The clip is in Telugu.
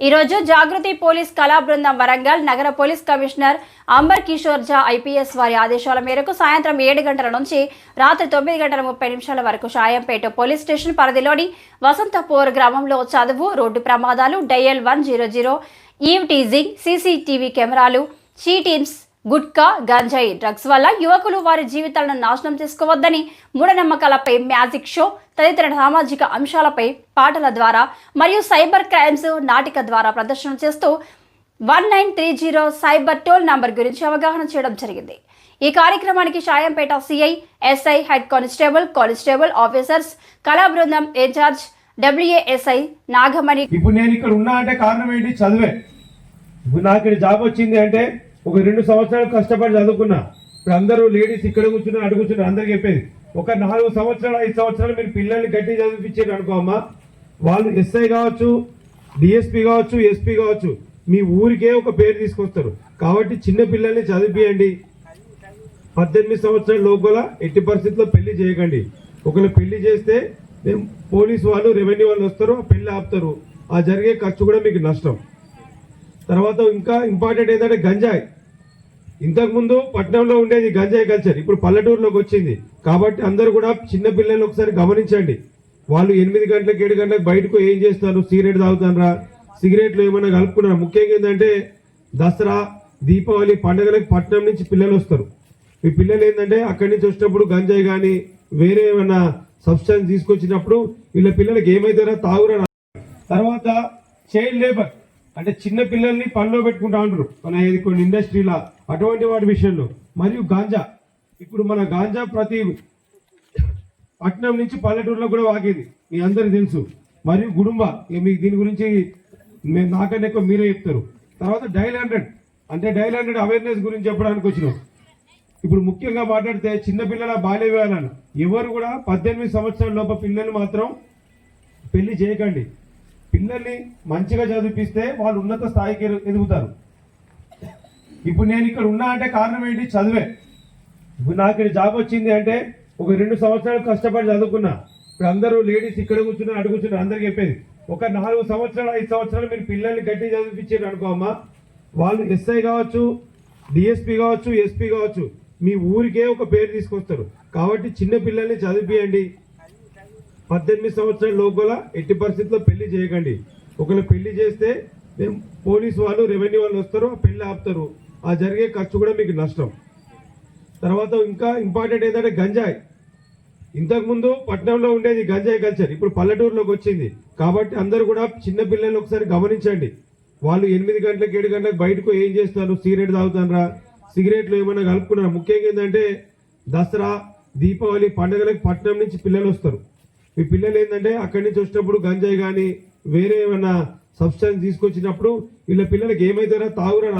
ఈరోజు జాగృతి పోలీస్ కళా బృందం వరంగల్ నగర police commissioner Ambar Kishore Jha IPS వారి ఆదేశాల మేరకు సాయంత్రం ఏడు గంటల నుంచి రాత్రి తొమ్మిది గంటల ముప్పై నిమిషాల వరకు షాయంపేట పోలీస్ స్టేషన్ పరిధిలోని వసంతపూర్ గ్రామంలో చదువు రోడ్డు ప్రమాదాలు dial one zero zero eve teasing CCTV కెమెరాలు షీటీమ్స్ గుట్కా గంజాయి డ్రగ్స్ వల్ల యువకులు వారి జీవితాలను నాశనం చేసుకోవద్దని మూఢనమ్మకాలపై మ్యాజిక్ షో తదితర సామాజిక అంశాలపై పాటల ద్వారా మరియు సైబర్ క్రైమ్స్ నాటిక ద్వారా ప్రదర్శన చేస్తూ one nine three zero cyber toll number గురించి అవగాహన చేయడం జరిగింది. ఈ కార్యక్రమానికి Shayampet CI SI head constable constable officers కళా బృందం ఇన్ఛార్జ్ డబ్ల్యూఏఎస్ఐ నాగమణి ఇప్పుడు నేను ఇక్కడ ఉన్నా అంటే కారణం ఏంటి? చదివే. ఇప్పుడు నాకు ఇక్కడ జాబ్ వచ్చింది అంటే ఒక రెండు సంవత్సరాలు కష్టపడి చదువుకున్నా ఇప్పుడు అందరూ లేడీస్ ఇక్కడ కూర్చున్నారు అటు కూర్చున్నారు అందరికి చెప్పేది ఒక నాలుగు సంవత్సరాలు ఐదు సంవత్సరాలు మీరు పిల్లల్ని గట్టి చదివించారు అనుకో వాళ్ళు ఎస్ఐ కావచ్చు డిఎస్పీ కావచ్చు ఎస్పీ కావచ్చు మీ ఊరికే ఒక పేరు తీసుకొస్తారు. కాబట్టి చిన్న పిల్లల్ని చదివియండి పద్దెనిమిది సంవత్సరాల లోపల ఎట్టి పరిస్థితుల్లో పెళ్ళి చేయకండి. ఒకవేళ పెళ్ళి చేస్తే మేము పోలీసు వాళ్ళు రెవెన్యూ వాళ్ళు వస్తారు పెళ్ళి ఆపుతారు. ఆ జరిగే ఖర్చు కూడా మీకు నష్టం. తర్వాత ఇంకా ఇంపార్టెంట్ ఏంటంటే గంజాయి. ఇంతకుముందు పట్టణంలో ఉండేది గంజాయి కల్చర్ ఇప్పుడు పల్లెటూరులోకి వచ్చింది. కాబట్టి అందరూ కూడా చిన్న పిల్లల్ని ఒకసారి గమనించండి. వాళ్ళు ఎనిమిది గంటలకు ఏడు గంటలకు బయటకు ఏం చేస్తారు? సిగరెట్ తాగుతారా సిగరెట్లు ఏమైనా కలుపుకున్నారా? ముఖ్యంగా ఏంటంటే దసరా దీపావళి పండుగలకు పట్టణం నుంచి పిల్లలు వస్తారు. ఈ పిల్లలు ఏంటంటే అక్కడి నుంచి వచ్చినప్పుడు గంజాయి కానీ వేరే ఏమైనా సబ్స్టెన్స్ తీసుకొచ్చినప్పుడు వీళ్ళ పిల్లలకి ఏమైతారో తాగురా తర్వాత చైల్డ్ లేబర్ అంటే చిన్న పిల్లల్ని పనిలో పెట్టుకుంటా ఉంటారు మన ఏది కొన్ని ఇండస్ట్రీల అటువంటి వాటి విషయంలో. మరియు గాంజా. ఇప్పుడు మన గాంజా ప్రతి పట్నం నుంచి పల్లెటూరులో కూడా వాగేది. మీ అందరికి తెలుసు. మరియు గుడుంబ. మీకు దీని గురించి మేము నాకన్నా ఎక్కువ మీరే చెప్తారు. తర్వాత డైల్ హండ్రెడ్. అంటే డైల్ హండ్రెడ్ అవేర్నెస్ గురించి చెప్పడానికి వచ్చినాం. ఇప్పుడు ముఖ్యంగా మాట్లాడితే చిన్నపిల్లల బాల్య వివాహాలను ఎవరు కూడా పద్దెనిమిది సంవత్సరాల లోప పిల్లలు మాత్రం పెళ్ళి చేయకండి. పిల్లల్ని మంచిగా చదివిపిస్తే వాళ్ళు ఉన్నత స్థాయికి ఎదుగుతారు. ఇప్పుడు నేను ఇక్కడ ఉన్నా అంటే కారణం ఏంటి? చదివే. ఇప్పుడు నాకు ఇక్కడ జాబ్ వచ్చింది అంటే ఒక రెండు సంవత్సరాలు కష్టపడి చదువుకున్నా. ఇప్పుడు అందరూ లేడీస్ ఇక్కడ కూర్చున్నారు అటు కూర్చున్నారు అందరికి చెప్పేది. ఒక నాలుగు సంవత్సరాలు ఐదు సంవత్సరాలు మీరు పిల్లల్ని గట్టి చదివించారు అనుకో అమ్మా. వాళ్ళు ఎస్ఐ కావచ్చు డిఎస్పీ కావచ్చు ఎస్పీ కావచ్చు మీ ఊరికే ఒక పేరు తీసుకొస్తారు. కాబట్టి చిన్న పిల్లల్ని చదివియండి పద్దెనిమిది సంవత్సరాల లోపల ఎట్టి పరిస్థితుల్లో పెళ్ళి చేయకండి. ఒకవేళ పెళ్ళి చేస్తే మేము పోలీస్ వాళ్ళు రెవెన్యూ వాళ్ళు వస్తారు పెళ్ళి ఆపుతారు. ఆ జరిగే ఖర్చు కూడా మీకు నష్టం. తర్వాత ఇంకా ఇంపార్టెంట్ ఏంటంటే గంజాయి. ఇంతకుముందు పట్టణంలో ఉండేది గంజాయి కల్చర్ ఇప్పుడు పల్లెటూరులోకి వచ్చింది. కాబట్టి అందరూ కూడా చిన్న పిల్లల్ని ఒకసారి గమనించండి. వాళ్ళు ఎనిమిది గంటలకు ఏడు గంటలకు బయటకు ఏం చేస్తారు? సిగరెట్ తాగుతారా? సిగరెట్లు ఏమైనా కలుపుకున్నారా ముఖ్యంగా ఏంటంటే దసరా దీపావళి పండుగలకు పట్టణం నుంచి పిల్లలు వస్తారు. ఈ పిల్లలు ఏంటంటే అక్కడి నుంచి వచ్చినప్పుడు గంజాయి కానీ వేరే ఏమైనా సబ్స్టాన్స్ తీసుకొచ్చినప్పుడు వీళ్ళ పిల్లలకి ఏమైతారో తాగురా